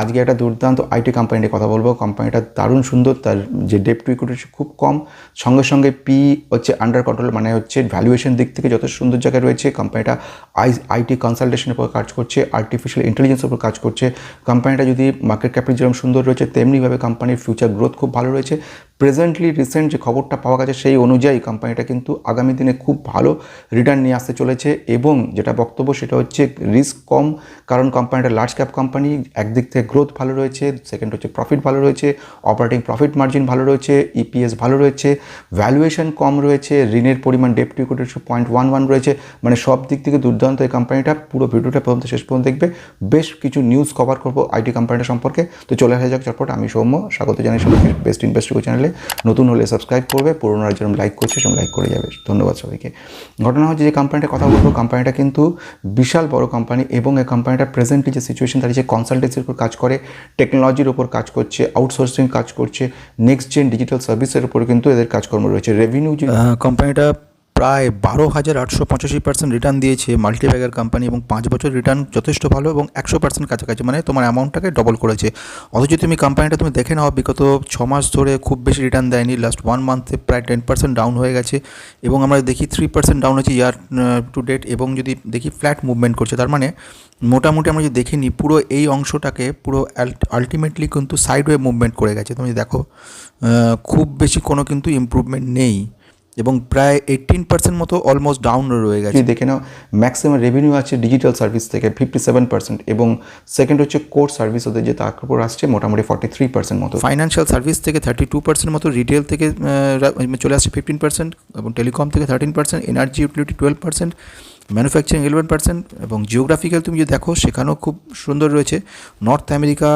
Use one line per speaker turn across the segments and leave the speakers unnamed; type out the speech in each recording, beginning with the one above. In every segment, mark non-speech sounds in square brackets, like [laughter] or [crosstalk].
আজকে একটা দুর্দান্ত আইটি কোম্পানি নিয়ে কথা বলব। কোম্পানিটা দারুণ সুন্দর, তার যে ডেপ টু ইকুইটি খুব কম। সঙ্গে সঙ্গে পি হচ্ছে আন্ডার কন্ট্রোল মানে হচ্ছে ভ্যালুয়েশন দিক থেকে যথেষ্ট সুন্দর জায়গায় রয়েছে। কোম্পানিটা আই আইটি কনসালটেশনের উপর কাজ করছে আর্টিফিশিয়াল ইন্টেলিজেন্সের উপর কাজ করছে। কোম্পানিটা যদি মার্কেট ক্যাপিটাল যেরকম সুন্দর রয়েছে, তেমনিভাবে কোম্পানির ফিউচার গ্রোথ খুব ভালো রয়েছে। প্রেজেন্টলি রিসেন্ট যে খবরটা পাওয়া গেছে, সেই অনুযায়ী কোম্পানিটা কিন্তু আগামী দিনে খুব ভালো রিটার্ন নিয়ে আসতে চলেছে এবং যেটা বক্তব্য সেটা হচ্ছে রিস্ক কম, কারণ কোম্পানিটা লার্জ ক্যাপ কোম্পানি একদিক থেকে গ্রোথ ভালো রয়েছে সেকেন্ড হচ্ছে প্রফিট ভালো রয়েছে অপারেটিং প্রফিট মার্জিন ভালো রয়েছে ইপিএস ভালো রয়েছে ভ্যালুয়েশন কম রয়েছে, ঋণের পরিমাণ debt to equity point one one রয়েছে মানে সব দিক থেকে দুর্দান্ত এই কোম্পানিটা পুরো ভিডিওটা পর্যন্ত শেষ পর্যন্ত দেখবে। বেশ কিছু নিউজ কভার করব আইটি কোম্পানিটা সম্পর্কে। তো চলে আসা যাক চটপট আমি সৌম্য, স্বাগত জানাই সবাইকে বেস্ট ইনভেস্টিগো চ্যানেলে নতুন হলে সাবস্ক্রাইব করবে, পুরোনো যেরকম লাইক করছে সেরকম লাইক করে যাবে। ধন্যবাদ সবাইকে। ঘটনা হচ্ছে যে কোম্পানিটা কথা বলব কোম্পানিটা কিন্তু বিশাল বড় কোম্পানি এবং এই কোম্পানিটা প্রেজেন্টলি যে সিচুয়েশন দাঁড়িয়েছে কনসালটেন্সির উপর কাজ করে টেকনোলজির উপর কাজ করছে আউটসোর্সিং কাজ করছে নেক্সট জেন ডিজিটাল সার্ভিসের উপর কিন্তু এদের কাজকর্ম রয়েছে। রেভিনিউ যে
কোম্পানিটা প্রায় বারো হাজার আটশো পঁচাশি পার্সেন্ট রিটার্ন দিয়েছে মাল্টিব্যাগার কোম্পানি এবং পাঁচ বছর রিটার্ন যথেষ্ট ভালো এবং একশো পার্সেন্ট কাছাকাছি মানে তোমার অ্যামাউন্টটাকে ডবল করেছে। অথচ তুমি কোম্পানিটা তুমি দেখে নাও, বিগত ছ মাস ধরে খুব বেশি রিটার্ন দেয়নি। লাস্ট ওয়ান মান্থে প্রায় টেন পার্সেন্ট ডাউন হয়ে গেছে এবং আমরা দেখি থ্রি পার্সেন্ট ডাউন হয়েছে ইয়ার টু ডেট এবং যদি দেখি ফ্ল্যাট মুভমেন্ট করছে, তার মানে মোটামুটি আমরা যদি দেখে নিই পুরো এই অংশটাকে পুরো আলটিমেটলি কিন্তু সাইডওয়ে মুভমেন্ট করে গেছে। তুমি দেখো খুব বেশি কোনো কিন্তু ইমপ্রুভমেন্ট নেই। এবং প্রায় এইটিন পার্সেন্ট মতো অলমোস্ট ডাউন রয়ে গেছে।
দেখে নাও ম্যাক্সিমাম রেভিনিউ আছে ডিজিটাল সার্ভিস থেকে ফিফটি সেভেন পার্সেন্ট এবং সেকেন্ড হচ্ছে কোর সার্ভিস ওদের যে তার উপর আসছে মোটামুটি ফর্টি থ্রি পার্সেন্ট মতো।
ফাইন্যান্সিয়াল সার্ভিস থেকে থার্টি টু পার্সেন্ট মতো রিটেল থেকে চলে আসছে ফিফটিন পার্সেন্ট এবং টেলিকম থেকে thirteen percent energy utility twelve percent manufacturing eleven percent এবং জিওগ্রাফিক্যাল তুমি যদি দেখো, সেখানেও খুব সুন্দর রয়েছে। নর্থ আমেরিকা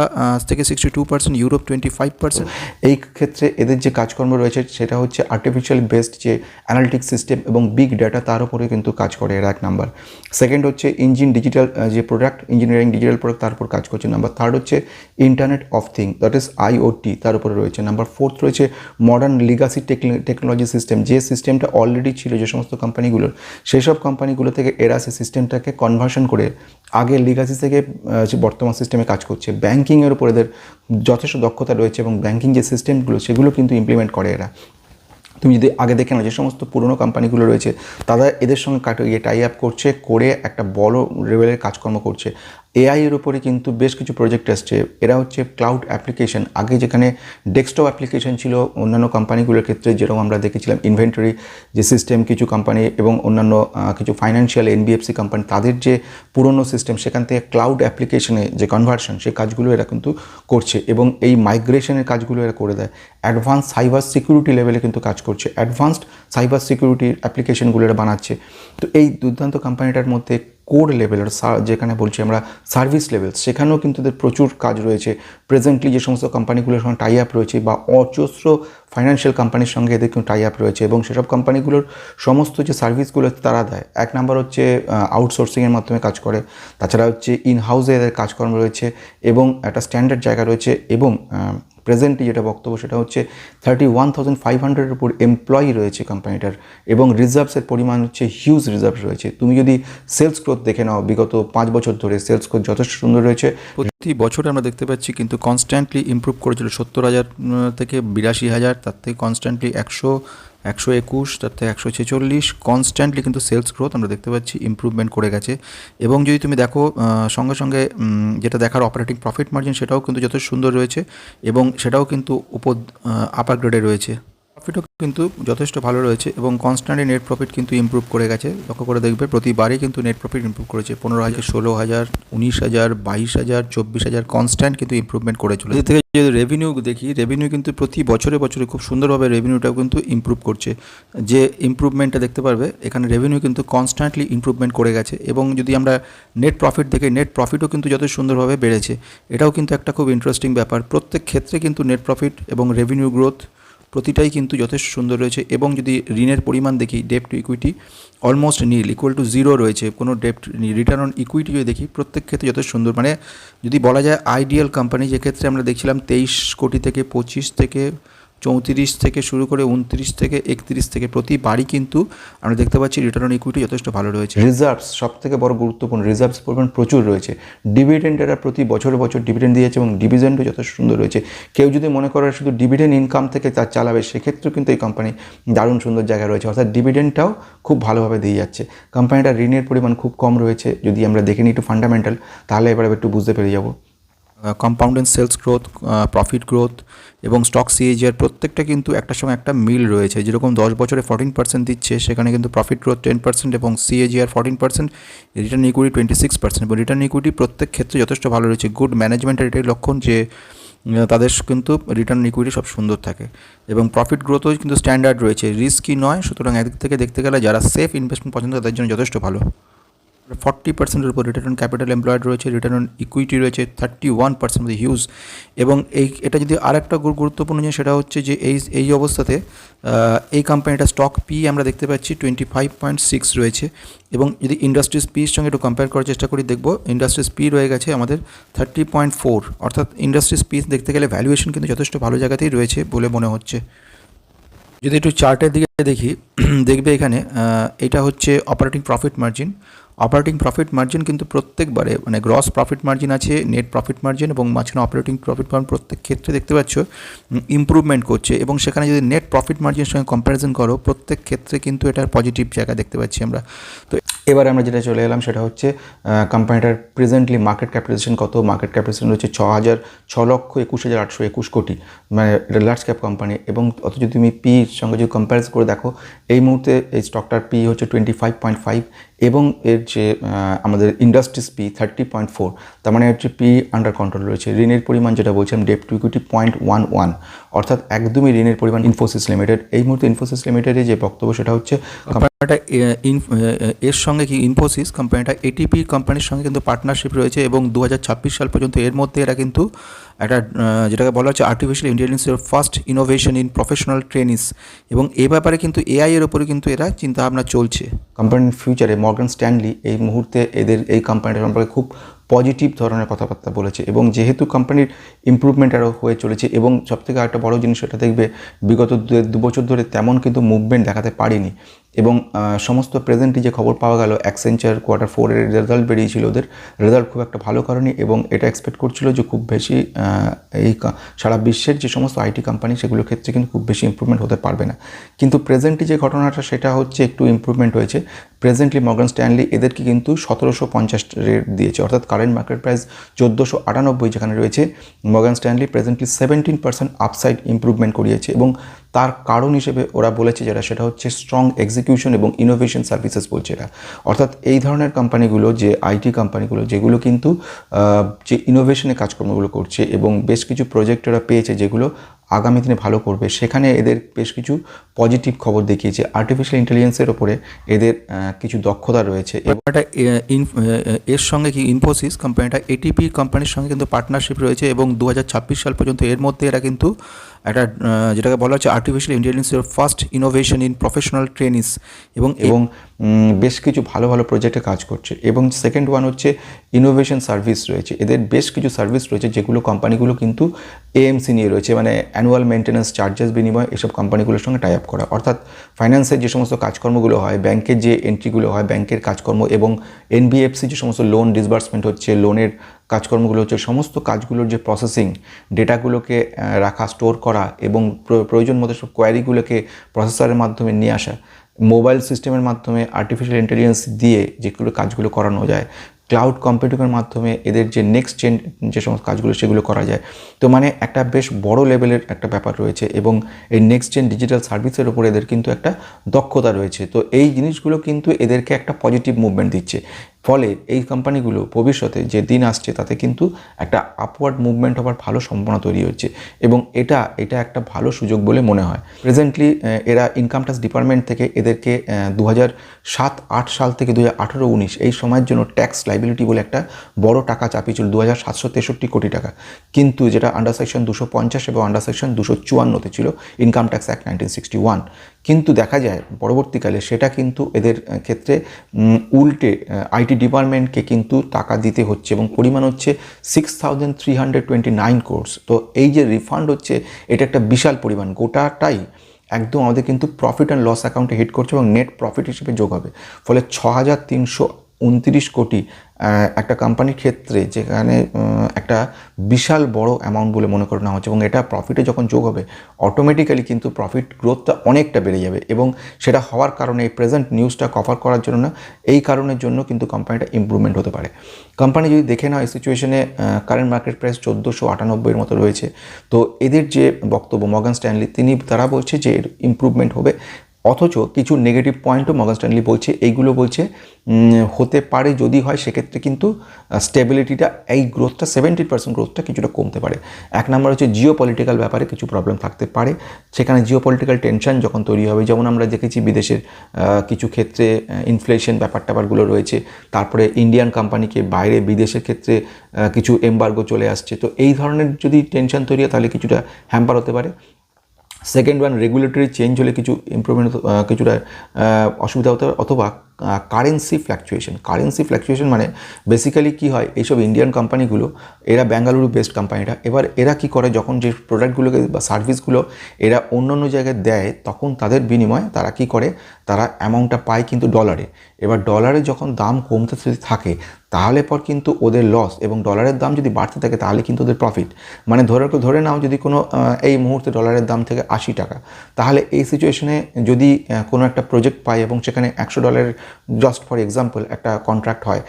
থেকে sixty two percent Europe twenty five percent
এই ক্ষেত্রে এদের যে কাজকর্ম রয়েছে, সেটা হচ্ছে আর্টিফিশিয়াল বেসড যে অ্যানালিটিক সিস্টেম এবং বিগ ডেটা তার উপরে কিন্তু কাজ করে এর এক নাম্বার সেকেন্ড হচ্ছে ইঞ্জিন ডিজিটাল যে প্রোডাক্ট ইঞ্জিনিয়ারিং ডিজিটাল প্রোডাক্ট তার উপর কাজ করছে নাম্বার থার্ড হচ্ছে internet of thing that is IoT তার উপরে রয়েছে নাম্বার ফোর্থ রয়েছে মডার্ন লিগাসি টেকনোলজি সিস্টেম যে সিস্টেমটা অলরেডি ছিল, যে সমস্ত কোম্পানিগুলোর সেই সব কোম্পানিগুলো থেকে এরা সেই সিস্টেমটাকে কনভার্সন করে আগে লিগাসি থেকে যে বর্তমান সিস্টেমে কাজ করছে। ব্যাঙ্কিংয়ের উপর এদের যথেষ্ট দক্ষতা রয়েছে এবং ব্যাঙ্কিং যে সিস্টেমগুলো সেগুলো কিন্তু ইমপ্লিমেন্ট করে এরা। তুমি যদি আগে দেখে না যে সমস্ত পুরনো কোম্পানিগুলো রয়েছে, তারা এদের সঙ্গে কাটিয়ে টাই আপ করছে, করে একটা বড় লেভেলের কাজকর্ম করছে। এআই এর উপরে কিন্তু বেশ কিছু প্রজেক্ট আসছে। এরা হচ্ছে ক্লাউড অ্যাপ্লিকেশন আগে যেখানে ডেস্কটপ অ্যাপ্লিকেশন ছিল, অন্যান্য কোম্পানিগুলোর ক্ষেত্রে যেরকম আমরা দেখেছিলাম ইনভেন্টরি যে সিস্টেম কিছু কোম্পানি এবং অন্যান্য কিছু ফাইন্যান্সিয়াল এনবিএফসি কোম্পানি তাদের যে পুরনো সিস্টেম সেখান থেকে ক্লাউড অ্যাপ্লিকেশনে যে কনভার্সন সেই কাজগুলো এরা কিন্তু করছে এবং এই মাইগ্রেশনের কাজগুলো এরা করে দেয়। অ্যাডভান্স সাইবার সিকিউরিটি লেভেলে কিন্তু কাজ করছে। অ্যাডভান্সড সাইবার সিকিউরিটির অ্যাপ্লিকেশনগুলো এরা বানাচ্ছে। তো এই দুর্দান্ত কোম্পানিটার মধ্যে কোর লেভেলের যেখানে বলছি আমরা সার্ভিস লেভেল সেখানেও কিন্তু এদের প্রচুর কাজ রয়েছে। প্রেজেন্টলি যে সমস্ত কোম্পানিগুলোর সঙ্গে টাই আপ রয়েছে বা অজস্র ফাইন্যান্সিয়াল কোম্পানির সঙ্গে এদের কিন্তু টাই আপ রয়েছে এবং সেসব কোম্পানিগুলোর সমস্ত যে সার্ভিসগুলো তারা দেয়, এক নাম্বার হচ্ছে আউটসোর্সিংয়ের মাধ্যমে কাজ করে। তাছাড়া হচ্ছে ইন হাউসে এদের কাজকর্ম রয়েছে এবং একটা স্ট্যান্ডার্ড জায়গা রয়েছে এবং প্রেজেন্টলি যেটা বক্তব্য সেটা হচ্ছে থার্টি ওয়ান থাউজেন্ড ফাইভ হান্ড্রেডের উপর এমপ্লয়ি রয়েছে কোম্পানিটার এবং রিজার্ভসের পরিমাণ হচ্ছে হিউজ রিজার্ভস রয়েছে। তুমি যদি সেলস গ্রোথ দেখে নাও, বিগত পাঁচ বছর ধরে সেলস গ্রোথ যথেষ্ট সুন্দর রয়েছে।
প্রতি বছর আমরা দেখতে পাচ্ছি কিন্তু কনস্ট্যান্টলি ইম্প্রুভ করেছিল সত্তর হাজার থেকে বিরাশি হাজার, তার থেকে কনস্ট্যান্টলি একশো একশো একুশ, তার থেকে একশো ছেচল্লিশ কনস্ট্যান্টলি কিন্তু সেলস গ্রোথ আমরা দেখতে পাচ্ছি ইম্প্রুভমেন্ট করে গেছে। এবং যদি তুমি দেখো সঙ্গে সঙ্গে যেটা দেখার অপারেটিং প্রফিট মার্জিন সেটাও কিন্তু যথেষ্ট সুন্দর রয়েছে এবং সেটাও কিন্তু উপর আপার গ্রেডে রয়েছে। প্রফিটও কিন্তু যথেষ্ট ভালো রয়েছে এবং কনস্ট্যান্টলি নেট প্রফিট কিন্তু ইমপ্রুভ করে গেছে। লক্ষ্য করে দেখবে প্রতিবারই কিন্তু নেট প্রফিট ইমপ্রুভ করেছে। পনেরো হাজার ষোলো হাজার উনিশ হাজার বাইশ হাজার চব্বিশ হাজার কনস্ট্যান্ট কিন্তু ইমপ্রুভমেন্ট করে চলেছে। থেকে যদি রেভিনিউ দেখি রেভিনিউ কিন্তু প্রতি বছরে বছরে খুব সুন্দরভাবে রেভিনিউটাও কিন্তু ইমপ্রুভ করছে। যে ইমপ্রুভমেন্টটা দেখতে পারবে এখানে রেভিনিউ কিন্তু কনস্ট্যান্টলি ইমপ্রুভমেন্ট করে গেছে এবং যদি আমরা নেট প্রফিট দেখে নেট প্রফিটও কিন্তু যত সুন্দরভাবে বেড়েছে। এটাও কিন্তু একটা খুব ইন্টারেস্টিং ব্যাপার। প্রত্যেক ক্ষেত্রে কিন্তু নেট প্রফিট এবং রেভিনিউ গ্রোথ প্রতিটাই কিন্তু যথেষ্ট সুন্দর রয়েছে এবং যদি ঋণের পরিমাণ দেখি debt to equity almost nil equal to zero রয়েছে, কোনো ডেপ্ট রিটার্ন অন ইকুইটি যদি দেখি, প্রত্যেক ক্ষেত্রে যথেষ্ট সুন্দর। মানে যদি বলা যায় আইডিয়াল কোম্পানি যেক্ষেত্রে আমরা দেখছিলাম তেইশ কোটি থেকে পঁচিশ থেকে চৌত্রিশ থেকে শুরু করে উনত্রিশ থেকে একত্রিশ থেকে প্রতি বাড়ি কিন্তু আমরা দেখতে পাচ্ছি রিটার্ন ইকুইটি যথেষ্ট ভালো রয়েছে।
রিজার্ভস সব থেকে বড় গুরুত্বপূর্ণ রিজার্ভস পরিমাণ প্রচুর রয়েছে। ডিভিডেন্ড এরা প্রতি বছর বছর ডিভিডেন্ড দিয়েছে এবং ডিভিডেন্ডও যথেষ্ট সুন্দর রয়েছে। কেউ যদি মনে করে শুধু ডিভিডেন্ড ইনকাম থেকে তার চালাবে, সেক্ষেত্রেও কিন্তু এই কোম্পানি দারুণ সুন্দর জায়গায় রয়েছে। অর্থাৎ ডিভিডেন্ডটাও খুব ভালোভাবে দিয়ে যাচ্ছে। কোম্পানিটার ঋণের পরিমাণ খুব কম রয়েছে। যদি আমরা দেখে নিই একটু ফান্ডামেন্টাল তাহলে এবার একটু বুঝতে পেরে যাব।
Compounded sales growth profit growth এবং স্টক সিএজিআর প্রত্যেকটা কিন্তু একটার সঙ্গে একটা মিল রয়েছে। যেরকম দশ বছরে ফর্টিন পার্সেন্ট দিচ্ছে, সেখানে কিন্তু প্রফিট গ্রোথ টেন পার্সেন্ট এবং CAGR fourteen percent return equity twenty six percent এবং রিটার্ন ইকুইটি প্রত্যেক ক্ষেত্রে যথেষ্ট ভালো রয়েছে। গুড ম্যানেজমেন্টের এটাই লক্ষণ যে তাদের কিন্তু রিটার্ন ইকুইটি সব সুন্দর থাকে এবং প্রফিট গ্রোথও কিন্তু স্ট্যান্ডার্ড রয়েছে। রিস্কই নয়, সুতরাং একদিক থেকে দেখতে গেলে যারা সেফ ইনভেস্টমেন্ট পছন্দ তাদের জন্য যথেষ্ট ভালো। ফর্টি পার্সেন্টের উপর রিটার্ন অন ক্যাপিটাল এমপ্লয়েড রয়েছে রিটার্ন অন ইকুইটি রয়েছে থার্টি ওয়ান পার্সেন্ট হিউজ এবং এই, এটা যদি আরেকটা গুরু- গুরুত্বপূর্ণ জিনিস, সেটা হচ্ছে যে এই এই অবস্থাতে এই কোম্পানিটা স্টক পি আমরা দেখতে পাচ্ছি টোয়েন্টি ফাইভ পয়েন্ট সিক্স রয়েছে। এবং যদি ইন্ডাস্ট্রিজ পির সঙ্গে একটু কম্পেয়ার করার চেষ্টা করি, দেখব ইন্ডাস্ট্রিজ পি রয়ে গেছে আমাদের থার্টি পয়েন্ট ফোর অর্থাৎ ইন্ডাস্ট্রিজ পি দেখতে গেলে ভ্যালুয়েশন কিন্তু যথেষ্ট ভালো জায়গাতেই রয়েছে বলে মনে হচ্ছে। যদি একটু চার্টের দিকে দেখি, [clears throat] দেখবে এখানে এটা হচ্ছে operating profit margin operating profit margin কিন্তু প্রত্যেকবারে মানে গ্রস প্রফিট মার্জিন আছে নেট প্রফিট মার্জিন এবং মাঝখানে অপারেটিং প্রফিট মার্জিন প্রত্যেক ক্ষেত্রে দেখতে পাচ্ছ ইম্প্রুভমেন্ট করছে এবং সেখানে যদি নেট প্রফিট মার্জিনের সঙ্গে কম্প্যারিজন করো, প্রত্যেক ক্ষেত্রে কিন্তু এটার পজিটিভ জায়গা দেখতে পাচ্ছি আমরা। তো
এবার আমরা যেটা চলে এলাম সেটা হচ্ছে কোম্পানিটার প্রেজেন্টলি মার্কেট ক্যাপিটালাইজেশন কত? মার্কেট ক্যাপিটালাইজেশন হচ্ছে ছ হাজার ছ লক্ষ একুশ হাজার আটশো একুশ কোটি। মানে এটা লার্জ ক্যাপ কোম্পানি এবং অত যদি তুমি পি সঙ্গে যদি কম্পারিজ করে দেখো, এই মুহূর্তে এই স্টকটার পি হচ্ছে টোয়েন্টি ফাইভ পয়েন্ট ফাইভ এবং এর যে আমাদের industries P thirty point four তার মানে হচ্ছে পি আন্ডার কন্ট্রোল রয়েছে, ঋণের পরিমাণ যেটা বলছিলাম debt to equity point one one অর্থাৎ একদমই ঋণের পরিমাণ ইনফোসিস লিমিটেড এই মুহূর্তে ইনফোসিস লিমিটেডের যে বক্তব্য সেটা হচ্ছে
কোম্পানিটা এর সঙ্গে কি ইনফোসিস কোম্পানিটা এটিপি কোম্পানির সঙ্গে কিন্তু পার্টনারশিপ রয়েছে এবং দু হাজার ছাব্বিশ সাল পর্যন্ত এর মধ্যে এরা কিন্তু একটা যেটাকে বলা হচ্ছে আর্টিফিশিয়াল ইন্টেলিজেন্সের first innovation in professional trainees এবং এ ব্যাপারে কিন্তু এআই এর ওপরে কিন্তু এরা চিন্তাভাবনা চলছে।
কোম্পানির ফিউচারে মর্গান স্ট্যানলি এই মুহূর্তে এদের, এই কোম্পানিটার সম্পর্কে খুব পজিটিভ ধরনের কথাবার্তা বলেছে। এবং যেহেতু কোম্পানির ইমপ্রুভমেন্ট আরও হয়ে চলেছে এবং সবথেকে একটা বড় জিনিস সেটা দেখবে, বিগত দু বছর ধরে তেমন কিন্তু মুভমেন্ট দেখাতে পারিনি। এবং সমস্ত প্রেজেন্টলি যে খবর পাওয়া গেল অ্যাক্সেঞ্চার কোয়ার্টার ফোরের রেজাল্ট বেরিয়েছিল ওদের। রেজাল্ট খুব একটা ভালো কারণে এবং এটা এক্সপেক্ট করছিল যে খুব বেশি এই সারা বিশ্বের যে সমস্ত আইটি কোম্পানি সেগুলোর ক্ষেত্রে কিন্তু খুব বেশি ইম্প্রুভমেন্ট হতে পারবে না। কিন্তু প্রেজেন্টলি যে ঘটনাটা সেটা হচ্ছে একটু ইমপ্রুভমেন্ট হয়েছে। প্রেজেন্টলি মর্গান স্ট্যানলি এদেরকে কিন্তু সতেরোশো পঞ্চাশ রেট দিয়েছে। অর্থাৎ কারেন্ট মার্কেট প্রাইস চোদ্দোশো আটানব্বই যেখানে রয়েছে Morgan Stanley presently seventeen percent upside improvement করিয়েছে এবং তার কারণ হিসেবে ওরা বলেছে যেটা, সেটা হচ্ছে স্ট্রং এক্সিকিউশন এবং ইনোভেশন সার্ভিসেস বলছে এরা অর্থাৎ এই ধরনের কোম্পানিগুলো যে আইটি কোম্পানিগুলো যেগুলো কিন্তু যে ইনোভেশনে কাজকর্মগুলো করছে এবং বেশ কিছু প্রজেক্ট ওরা পেয়েছে যেগুলো আগামী দিনে ভালো করবে, সেখানে এদের বেশ কিছু পজিটিভ খবর দেখিয়েছে। আর্টিফিশিয়াল ইন্টেলিজেন্সের ওপরে এদের কিছু দক্ষতা রয়েছে
কোম্পানিটা এর সঙ্গে কি ইনফোসিস কোম্পানিটা এটিপি কোম্পানির সঙ্গে কিন্তু পার্টনারশিপ রয়েছে এবং দু হাজার ছাব্বিশ সাল পর্যন্ত এর মধ্যে এরা কিন্তু একটা যেটাকে বলা হচ্ছে আর্টিফিশিয়াল ইন্টেলিজেন্সের first innovation in professional trainees এবং
এবং বেশ কিছু ভালো ভালো প্রজেক্টে কাজ করছে। এবং সেকেন্ড ওয়ান হচ্ছে ইনোভেশন সার্ভিস রয়েছে। এদের বেশ কিছু সার্ভিস রয়েছে যেগুলো কোম্পানিগুলো কিন্তু এএমসি নিয়ে রয়েছে। মানে অ্যানুয়াল মেনটেন্যান্স চার্জেস বিনিময়ে এসব কোম্পানিগুলোর সঙ্গে টাই আপ করা। অর্থাৎ ফাইন্যান্সের যে সমস্ত কাজকর্মগুলো হয় ব্যাংকের যে এন্ট্রিগুলো হয় ব্যাংকের কাজকর্ম এবং এনবিএফসি যে সমস্ত লোন ডিসবার্সমেন্ট হচ্ছে লোনের কাজকর্মগুলো হচ্ছে সমস্ত কাজগুলোর যে প্রসেসিং ডেটাগুলোকে রাখা স্টোর করা এবং প্রয়োজন মতো সব কোয়ারিগুলোকে প্রসেসরের মাধ্যমে নিয়ে আসা। মোবাইল সিস্টেমের মাধ্যমে আর্টিফিশিয়াল ইন্টেলিজেন্স দিয়ে যেগুলো কাজগুলো করানো যায়। ক্লাউড কম্পিউটিংয়ের মাধ্যমে এদের যে নেক্সট জেন যে সমস্ত কাজগুলো সেগুলো করা যায়। তো মানে একটা বেশ বড় লেভেলের একটা ব্যাপার রয়েছে এবং এই নেক্সট জেন ডিজিটাল সার্ভিসের উপর এদের কিন্তু একটা দক্ষতা রয়েছে। তো এই জিনিসগুলো কিন্তু এদেরকে একটা পজিটিভ মুভমেন্ট দিচ্ছে। ফলে এই কোম্পানিগুলো ভবিষ্যতে যে দিন আসছে তাতে কিন্তু একটা আপওয়ার্ড মুভমেন্ট হওয়ার ভালো সম্ভাবনা তৈরি হচ্ছে এবং এটা এটা একটা ভালো সুযোগ বলে মনে হয়। প্রেজেন্টলি এরা ইনকাম ট্যাক্স ডিপার্টমেন্ট থেকে এদেরকে দু সাত আট সাল থেকে দু হাজার উনিশ এই সময়ের জন্য ট্যাক্স লাইবিলিটি বলে একটা বড় টাকা চাপিয়েছিল দু হাজার সাতশো তেষট্টি কোটি টাকা। কিন্তু যেটা আন্ডার সেকশন দুশো পঞ্চাশ এবং আন্ডার সেকশন দুশো চুয়ান্নতে ছিল income tax act nineteen sixty one কিন্তু দেখা যায় পরবর্তীকালে সেটা কিন্তু এদের ক্ষেত্রে উল্টে আইটি ডিপার্টমেন্টকে কিন্তু টাকা দিতে হচ্ছে এবং পরিমাণ হচ্ছে six thousand three hundred twenty nine crores তো এই যে রিফান্ড হচ্ছে, এটা একটা বিশাল পরিমাণ। গোটাটাই একদম আমাদের কিন্তু প্রফিট অ্যান্ড লস অ্যাকাউন্টে হিট করছে এবং নেট প্রফিট হিসেবে যোগ হবে। ফলে ছ হাজার তিনশো উনত্রিশ কোটি একটা কোম্পানির ক্ষেত্রে যেখানে একটা বিশাল বড় অ্যামাউন্ট বলে মনে করে নেওয়া হচ্ছে এবং এটা প্রফিটে যখন যোগ হবে অটোমেটিক্যালি কিন্তু প্রফিট গ্রোথটা অনেকটা বেড়ে যাবে এবং সেটা হওয়ার কারণে এই প্রেজেন্ট নিউজটা কভার করার জন্য না, এই কারণের জন্য কিন্তু কোম্পানিটা ইম্প্রুভমেন্ট হতে পারে। কোম্পানি যদি দেখে নাও এই সিচুয়েশনে কারেন্ট মার্কেট প্রাইস চোদ্দোশো আটানব্বইয়ের মতো রয়েছে। তো এদের যে বক্তব্য মগান স্ট্যানলি তিনি, তারা বলছে যে এর ইম্প্রুভমেন্ট হবে। অথচ কিছু নেগেটিভ পয়েন্টও মগান স্ট্যানলি বলছে, এইগুলো বলছে হতে পারে যদি হয়, সেক্ষেত্রে কিন্তু স্টেবিলিটিটা এই গ্রোথটা সেভেন্টি পার্সেন্ট গ্রোথটা কিছুটা কমতে পারে। এক নম্বর হচ্ছে জিও পলিটিক্যাল ব্যাপারে কিছু প্রবলেম থাকতে পারে। সেখানে জিও পলিটিক্যাল টেনশন যখন তৈরি হবে, যেমন আমরা দেখেছি বিদেশের কিছু ক্ষেত্রে ইনফ্লেশন ব্যাপার ট্যাপারগুলো রয়েছে, তারপরে ইন্ডিয়ান কোম্পানিকে বাইরে বিদেশের ক্ষেত্রে কিছু এম্বার্গো চলে আসছে। তো এই ধরনের যদি টেনশন তৈরি হয়, তাহলে কিছুটা হ্যাম্পার হতে পারে। সেকেন্ড ওয়ান রেগুলেটরি চেঞ্জ হলে কিছু ইম্প্রুভমেন্ট কিছুটা অসুবিধা হতে পারে অথবা কারেন্সি ফ্ল্যাকচুয়েশন কারেন্সি ফ্ল্যাকচুয়েশন মানে বেসিক্যালি কী হয়, এইসব ইন্ডিয়ান কোম্পানিগুলো এরা বেঙ্গালুরু বেস্ট কোম্পানিটা এবার এরা কি করে, যখন যে প্রোডাক্টগুলোকে বা সার্ভিসগুলো এরা অন্য অন্য জায়গায় দেয়, তখন তাদের বিনিময়ে তারা কি করে, তারা অ্যামাউন্টটা পায় কিন্তু ডলারে এবার ডলারে যখন দাম কমতে থাকে, তাহলে পর কিন্তু ওদের লস এবং ডলারের দাম যদি বাড়তে থাকে, তাহলে কিন্তু ওদের প্রফিট মানে ধরে ধরে নাও যদি কোনো এই মুহূর্তে ডলারের দাম থেকে আশি টাকা, তাহলে এই সিচুয়েশনে যদি কোনো একটা প্রজেক্ট পায় এবং সেখানে একশো ডলারের জাস্ট ফর এক্সাম্পল একটা কন্ট্রাক্ট হয়।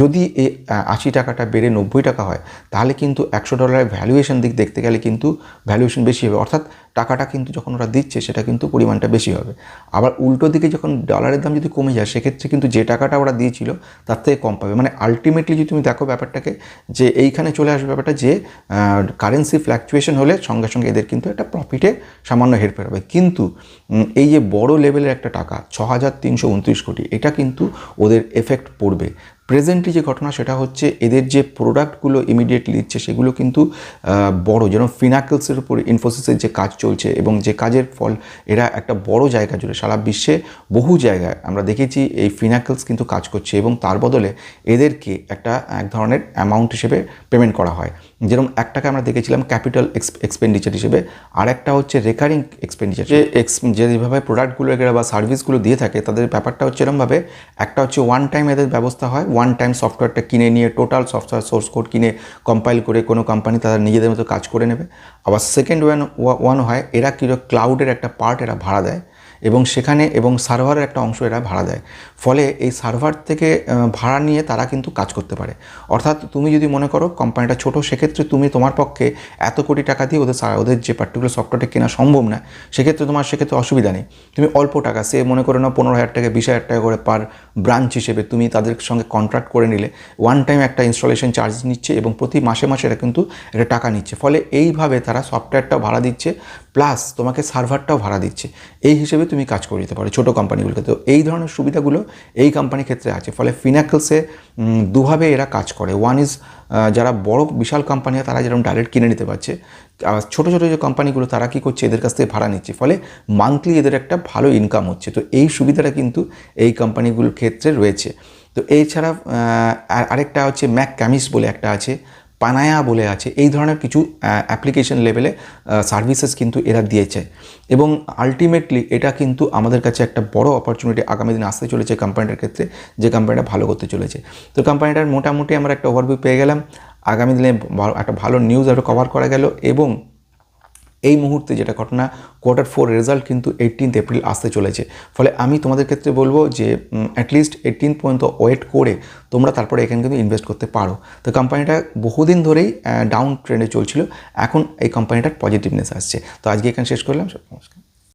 যদি এই আশি টাকাটা বেড়ে নব্বই টাকা হয়, তাহলে কিন্তু একশো ডলারের ভ্যালুয়েশন দিক দেখতে গেলে কিন্তু ভ্যালুয়েশন বেশি হবে। অর্থাৎ টাকাটা কিন্তু যখন ওরা দিচ্ছে, সেটা কিন্তু পরিমাণটা বেশি হবে। আবার উল্টো দিকে যখন ডলারের দাম যদি কমে যায়, সেক্ষেত্রে কিন্তু যে টাকাটা ওরা দিয়েছিল, তার থেকে কম পাবে। মানে আলটিমেটলি যদি তুমি দেখো ব্যাপারটাকে, যে এইখানে চলে আসবে ব্যাপারটা, যে কারেন্সি ফ্ল্যাকচুয়েশন হলে সঙ্গে সঙ্গে এদের কিন্তু একটা প্রফিটে সামান্য হেরফের হবে। কিন্তু এই যে বড় লেভেলের একটা টাকা ছ হাজার তিনশো উনত্রিশ কোটি, এটা কিন্তু ওদের এফেক্ট পড়বে। প্রেজেন্টলি যে ঘটনা সেটা হচ্ছে এদের যে প্রোডাক্টগুলো ইমিডিয়েটলি দিচ্ছে, সেগুলো কিন্তু বড় যেন ফিনাকেলসের উপর ইনফোসিসের যে কাজ চলছে এবং যে কাজের ফল, এরা একটা বড় জায়গা জুড়ে, সারা বিশ্বে বহু জায়গায় আমরা দেখেছি এই ফিনাকলস কিন্তু কাজ করছে এবং তার বদলে এদেরকে একটা, এক ধরনের অ্যামাউন্ট হিসেবে পেমেন্ট করা হয়। যেরকম একটাকে আমরা দেখেছিলাম ক্যাপিটাল এক্সপেন্ডিচার হিসেবে আর একটা হচ্ছে রেকারিং এক্সপেন্ডিচার যে এক্স যেভাবে প্রোডাক্টগুলো এরা বা সার্ভিসগুলো দিয়ে থাকে তাদের ব্যাপারটা হচ্ছে এরমভাবে একটা হচ্ছে ওয়ান টাইম এদের ব্যবস্থা হয় ওয়ান টাইম সফটওয়্যারটা কিনে নিয়ে টোটাল সফটওয়্যার সোর্স কোড কিনে কম্পাইল করে কোনো কোম্পানি তারা নিজেদের মতো কাজ করে নেবে। আবার সেকেন্ড ওয়ান ওয়ান হয় এরা কী ক্লাউডের একটা পার্ট এরা ভাড়া দেয়। এবং সেখানে এবং সার্ভারের একটা অংশ এরা ভাড়া দেয়। ফলে এই সার্ভার থেকে ভাড়া নিয়ে তারা কিন্তু কাজ করতে পারে। অর্থাৎ তুমি যদি মনে করো কোম্পানিটা ছোট, সেক্ষেত্রে তুমি তোমার পক্ষে এত কোটি টাকা দিয়ে ওদের ওদের যে পার্টিকুলার সফটওয়্যারটা কেনা সম্ভব না। সেক্ষেত্রে তোমার, সেক্ষেত্রে অসুবিধা নেই। তুমি অল্প টাকা, সে মনে করো না পনেরো হাজার টাকা, বিশ হাজার টাকা করে পার ব্রাঞ্চ হিসেবে তুমি তাদের সঙ্গে কন্ট্রাক্ট করে নিলে ওয়ান টাইম একটা ইনস্টলেশন চার্জ নিচ্ছে এবং প্রতি মাসে মাসে এরা কিন্তু এটা টাকা নিচ্ছে। ফলে এইভাবে তারা সফটওয়্যারটা ভাড়া দিচ্ছে। প্লাস তোমাকে সার্ভারটাও ভাড়া দিচ্ছে। এই হিসেবে তুমি কাজ করে দিতে পারো ছোটো কোম্পানিগুলোকে। তো এই ধরনের সুবিধাগুলো এই কোম্পানির ক্ষেত্রে আছে। ফলে ফিনাকেলসে দুভাবে এরা কাজ করে। ওয়ান ইজ যারা বড় বিশাল কোম্পানি তারা যেরকম ডাইরেক্ট কিনে নিতে পারছে, আর ছোটো ছোটো যে কোম্পানিগুলো, তারা কী করছে, এদের কাছ থেকে ভাড়া নিচ্ছে। ফলে মান্থলি এদের একটা ভালো ইনকাম হচ্ছে। তো এই সুবিধাটা কিন্তু এই কোম্পানিগুলোর ক্ষেত্রে রয়েছে। তো এছাড়া আরেকটা হচ্ছে ম্যাক ক্যামিস বলে একটা আছে। পানায়া বলে আছে, এই ধরনের কিছু অ্যাপ্লিকেশন লেভেলে সার্ভিসেস কিন্তু এরা দিয়েছে। এবং আলটিমেটলি এটা কিন্তু আমাদের কাছে একটা বড় অপরচুনিটি আগামী দিন আসতে চলেছে কোম্পানিটার ক্ষেত্রে, যে কোম্পানিটা ভালো করতে চলেছে। তো কোম্পানিটার মোটামুটি আমরা একটা ওভারভিউ পেয়ে গেলাম। আগামী দিনে একটা ভালো নিউজ আরও কভার করা গেল এবং এই মুহূর্তে যেটা ঘটনা কোয়ার্টার ফোর রেজাল্ট কিন্তু এইটিনথ এপ্রিল আসতে চলেছে। ফলে আমি তোমাদের ক্ষেত্রে বলব যে অ্যাটলিস্ট এইটিন পর্যন্ত ওয়েট করে তোমরা তারপরে এখানে কিন্তু ইনভেস্ট করতে পারো। তো কোম্পানিটা বহুদিন ধরেই ডাউন ট্রেন্ডে চলছিল। এখন এই কোম্পানিটার পজিটিভনেস আসছে। তো আজকে এখানে শেষ করলাম। নমস্কার।